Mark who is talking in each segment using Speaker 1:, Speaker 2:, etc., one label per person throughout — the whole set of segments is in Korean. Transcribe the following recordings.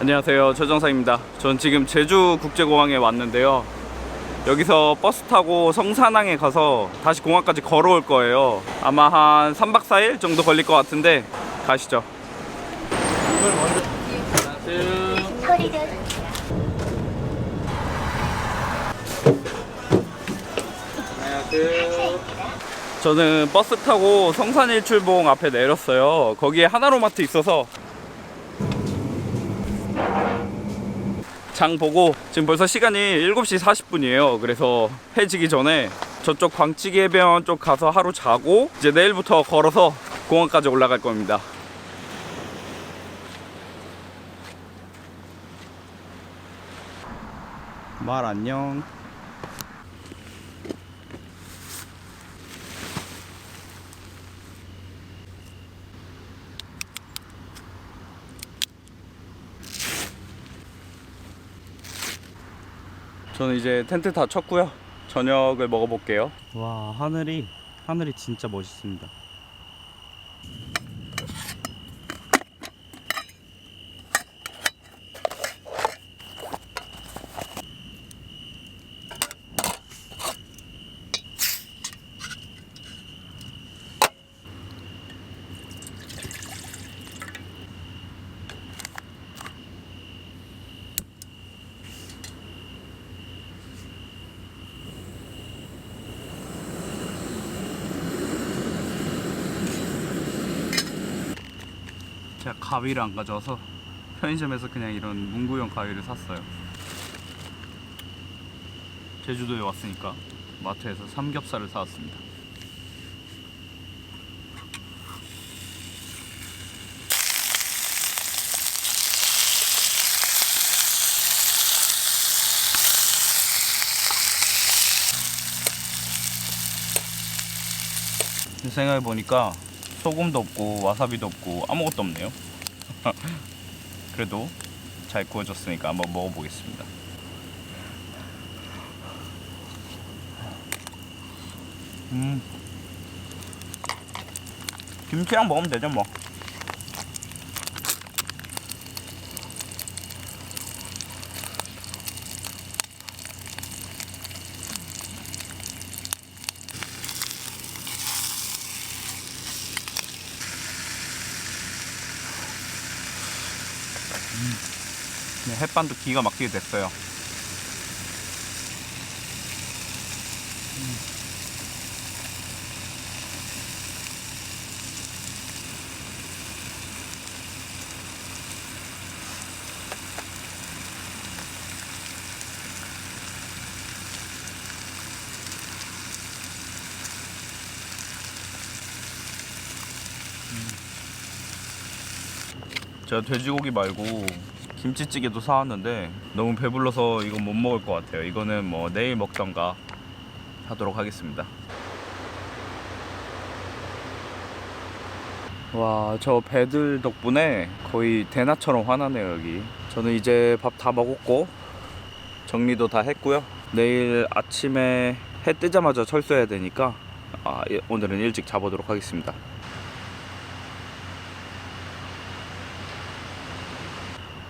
Speaker 1: 안녕하세요. 최정상입니다. 전 지금 제주 국제공항에 왔는데요. 여기서 버스 타고 성산항에 가서 다시 공항까지 걸어올 거예요. 아마 한 3박 4일 정도 걸릴 것 같은데 가시죠. 저는 버스 타고 성산일출봉 앞에 내렸어요. 거기에 하나로마트 있어서 장 보고 지금 벌써 시간이 7시 40분이에요. 그래서 해 지기 전에 저쪽 광치기 해변 쪽 가서 하루 자고 이제 내일부터 걸어서 공항까지 올라갈 겁니다. 말 안녕. 저는 이제 텐트 다 쳤고요. 저녁을 먹어볼게요. 와 하늘이 하늘이 진짜 멋있습니다. 제가 가위를 안 가져와서 편의점에서 그냥 이런 문구용 가위를 샀어요. 제주도에 왔으니까 마트에서 삼겹살을 사왔습니다. 생각해 보니까 소금도 없고 와사비도 없고 아무것도 없네요. 그래도 잘 구워졌으니까 한번 먹어보겠습니다. 음, 김치랑 먹으면 되죠 뭐. 네, 햇반도 기가 막히게 됐어요. 제가 돼지고기 말고 김치찌개도 사왔는데 너무 배불러서 이건 못 먹을 것 같아요. 이거는 뭐 내일 먹던가 하도록 하겠습니다. 와, 저 배들 덕분에 거의 대나처럼 화나네요, 여기. 저는 이제 밥 다 먹었고 정리도 다 했고요. 내일 아침에 해 뜨자마자 철수해야 되니까 아, 예, 오늘은 일찍 자보도록 하겠습니다.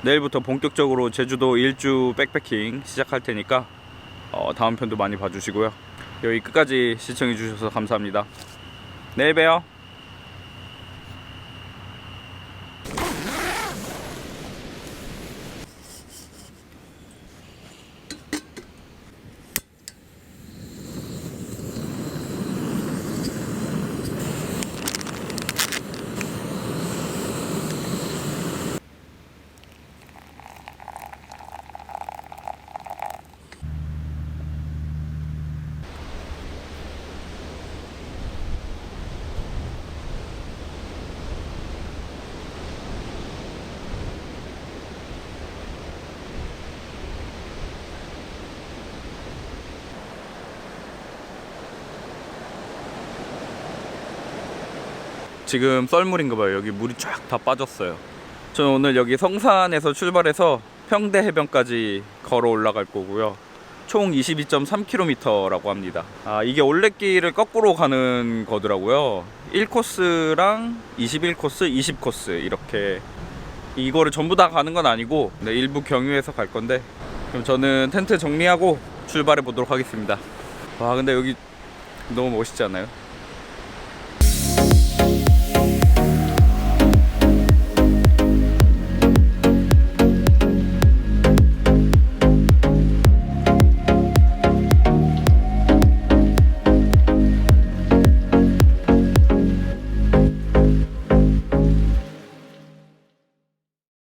Speaker 1: 내일부터 본격적으로 제주도 일주 백패킹 시작할 테니까 어, 다음 편도 많이 봐주시고요. 여기 끝까지 시청해 주셔서 감사합니다. 내일 봬요. 지금 썰물인가 봐요. 여기 물이 쫙 다 빠졌어요. 저는 오늘 여기 성산에서 출발해서 평대 해변까지 걸어 올라갈 거고요. 총 22.3km라고 합니다. 아, 이게 올레길을 거꾸로 가는 거더라고요. 1코스랑 21코스, 20코스 이렇게 이거를 전부 다 가는 건 아니고 네, 일부 경유해서 갈 건데 그럼 저는 텐트 정리하고 출발해 보도록 하겠습니다 와 근데 여기 너무 멋있지 않나요?